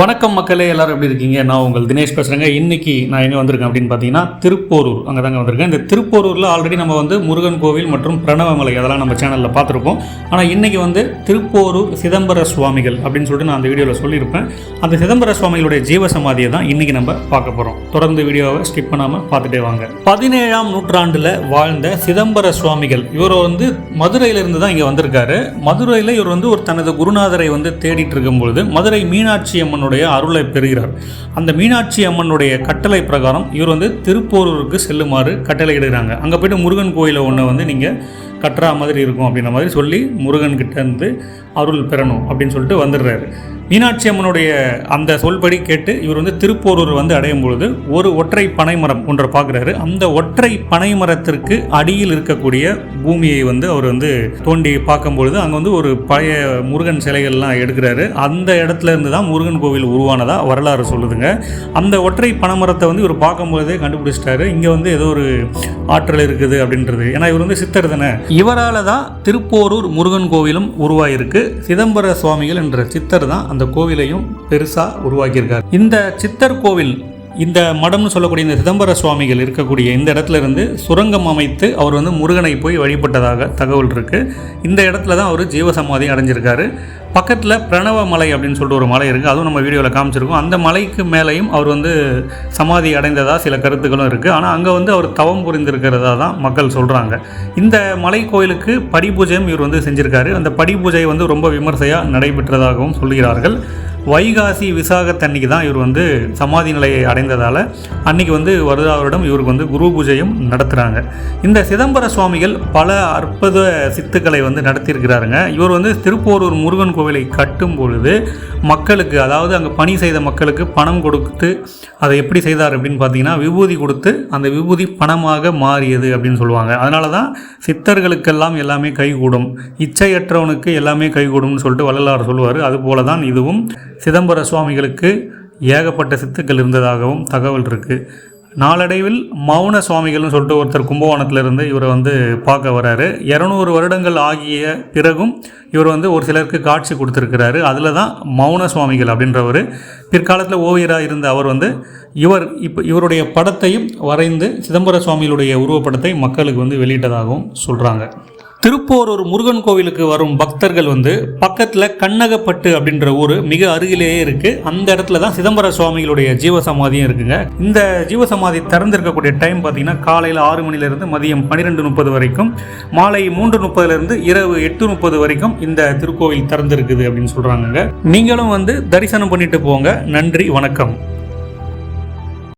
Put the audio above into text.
வணக்கம் மக்களே எல்லாரும் எப்படி இருக்கீங்க? நான் உங்கள் தினேஷ் பேசுகிறேங்க இன்னைக்கு நான் எங்கே வந்திருக்கேன் அப்படின்னு பார்த்தீங்கன்னா திருப்போரூர். அங்கே தாங்க வந்திருக்கேன். இந்த திருப்போரூரில் ஆல்ரெடி நம்ம வந்து முருகன் கோவில் மற்றும் பிரணவமலை அதெல்லாம் நம்ம சேனலில் பார்த்துருப்போம். ஆனால் இன்னைக்கு வந்து திருப்போரூர் சிதம்பர சுவாமிகள் அப்படின்னு சொல்லிட்டு நான் அந்த வீடியோவில் சொல்லியிருப்பேன். அந்த சிதம்பர சுவாமிகளுடைய ஜீவசமாதியை தான் இன்னைக்கு நம்ம பார்க்க போகிறோம் தொடர்ந்து வீடியோவை ஸ்கிப் பண்ணாமல் பார்த்துட்டே வாங்க. பதினேழாம் நூற்றாண்டில் வாழ்ந்த சிதம்பர சுவாமிகள் இவர் வந்து மதுரையிலிருந்து தான் இங்கே வந்திருக்காரு. மதுரையில் இவர் வந்து ஒரு தனது குருநாதரை வந்து தேடிட்டு இருக்கும்பொழுது மதுரை மீனாட்சி அம்மனுடைய அருளை பெறுகிறார். அந்த மீனாட்சி அம்மனுடைய கட்டளை பிரகாரம் இவர் வந்து திருப்போரூருக்கு செல்லுமாறு கட்டளையிடுகிறாங்க அங்கே போயிட்டு முருகன் கோயிலை ஒன்று வந்து நீங்கள் கட்டுறா மாதிரி இருக்கும் அப்படின்ற மாதிரி சொல்லி முருகன்கிட்ட இருந்து அருள் பெறணும் அப்படின்னு சொல்லிட்டு வந்துடுறாரு. மீனாட்சி அம்மனுடைய அந்த சொல்படி கேட்டு இவர் வந்து திருப்போரூர் வந்து அடையும் பொழுது ஒரு ஒற்றை பனைமரம் ஒன்றை பார்க்குறாரு. அந்த ஒற்றை பனைமரத்திற்கு அடியில் இருக்கக்கூடிய பூமியை வந்து அவர் வந்து தோண்டி பார்க்கும்பொழுது அங்கே வந்து ஒரு பழைய முருகன் சிலைகள்லாம் எடுக்கிறாரு. அந்த இடத்துல இருந்து தான் முருகன் கோவில் உருவானதாக வரலாறு சொல்லுதுங்க. அந்த ஒற்றை பனைமரத்தை வந்து இவர் பார்க்கும்பொழுதே கண்டுபிடிச்சிட்டாரு. இங்கே வந்து ஏதோ ஒரு ஆற்றல் இருக்குது அப்படின்றது. ஏன்னா இவர் வந்து சித்தர் தானே. இவரால் தான் திருப்போரூர் முருகன் கோவிலும் உருவாயிருக்கு. சிதம்பர சுவாமிகள் என்ற சித்தர் தான் அந்த கோவிலையும் பெருசாக உருவாக்கியிருக்கார். இந்த சித்தர் கோவில் இந்த மடம்னு சொல்லக்கூடிய இந்த சிதம்பர சுவாமிகள் இருக்கக்கூடிய இந்த இடத்துல இருந்து சுரங்கம் அமைத்து அவர் வந்து முருகனை போய் வழிபட்டதாக தகவல் இருக்குது இந்த இடத்துல தான் அவர் ஜீவசமாதி அடைஞ்சிருக்காரு. பக்கத்தில் பிரணவ மலை அப்படின்னு சொல்லிட்டு ஒரு மலை இருக்குது அதுவும் நம்ம வீடியோவில் காமிச்சிருக்கோம். அந்த மலைக்கு மேலேயும் அவர் வந்து சமாதி அடைந்ததாக சில கருத்துக்களும் இருக்குது ஆனால் அங்கே வந்து அவர் தவம் புரிந்திருக்கிறதா தான் மக்கள் சொல்கிறாங்க இந்த மலை கோயிலுக்கு படி பூஜையும் இவர் வந்து செஞ்சுருக்காரு. அந்த படி பூஜை வந்து ரொம்ப விமர்சையாக நடைபெற்றதாகவும் சொல்கிறார்கள். வைகாசி விசாகத்தன்னைக்கு தான் இவர் வந்து சமாதி நிலையை அடைந்ததால் அன்னைக்கு வந்து வருடா வருடம் இவருக்கு வந்து குரு பூஜையும் நடத்துகிறாங்க இந்த சிதம்பர சுவாமிகள் பல அற்புத சித்துக்களை வந்து நடத்தியிருக்கிறாருங்க. இவர் வந்து திருப்போரூர் முருகன் கோவிலை கட்டும் பொழுது மக்களுக்கு அதாவது அங்கே பணி செய்த மக்களுக்கு பணம் கொடுத்து அதை எப்படி செய்தார் அப்படின்னு பார்த்தீங்கன்னா விபூதி கொடுத்து அந்த விபூதி பணமாக மாறியது அப்படின்னு சொல்லுவாங்க. அதனால தான் சித்தர்களுக்கெல்லாம் எல்லாமே கைகூடும். இச்சையற்றவனுக்கு எல்லாமே கைகூடும்னு சொல்லிட்டு வள்ளலார் சொல்லுவார். அதுபோல தான் இதுவும் சிதம்பர சுவாமிகளுக்கு ஏகப்பட்ட சித்துக்கள் இருந்ததாகவும் தகவல் இருக்குது நாளடைவில் மௌன சுவாமிகள்னு சொல்லிட்டு ஒருத்தர் கும்பகோணத்திலிருந்து இவரை வந்து பார்க்க வராரு. இரநூறு வருடங்கள் ஆகிய பிறகும் இவர் வந்து ஒரு சிலருக்கு காட்சி கொடுத்துருக்கிறாரு. அதில் தான் மௌன சுவாமிகள் அப்படின்றவர். பிற்காலத்தில் ஓவியராக இருந்த அவர் வந்து இவர் இப்போ இவருடைய படத்தையும் வரைந்து சிதம்பர சுவாமிகளுடைய உருவப்படத்தை மக்களுக்கு வந்து வெளியிட்டதாகவும் சொல்கிறாங்க திருப்போரூர் முருகன் கோவிலுக்கு வரும் பக்தர்கள் வந்து பக்கத்தில் கண்ணகப்பட்டு அப்படின்ற ஊர் மிக அருகிலேயே இருக்குது அந்த இடத்துல தான் சிதம்பர சுவாமிகளுடைய ஜீவசமாதியும் இருக்குங்க. இந்த ஜீவசமாதி திறந்திருக்கக்கூடிய டைம் பார்த்தீங்கன்னா காலையில் ஆறு மணிலேருந்து மதியம் பன்னிரெண்டு முப்பது வரைக்கும் மாலை மூன்று முப்பதுலேருந்து இரவு எட்டு முப்பது வரைக்கும் இந்த திருக்கோவில் திறந்திருக்குது அப்படின்னு சொல்கிறாங்கங்க நீங்களும் வந்து தரிசனம் பண்ணிட்டு போங்க. நன்றி வணக்கம்.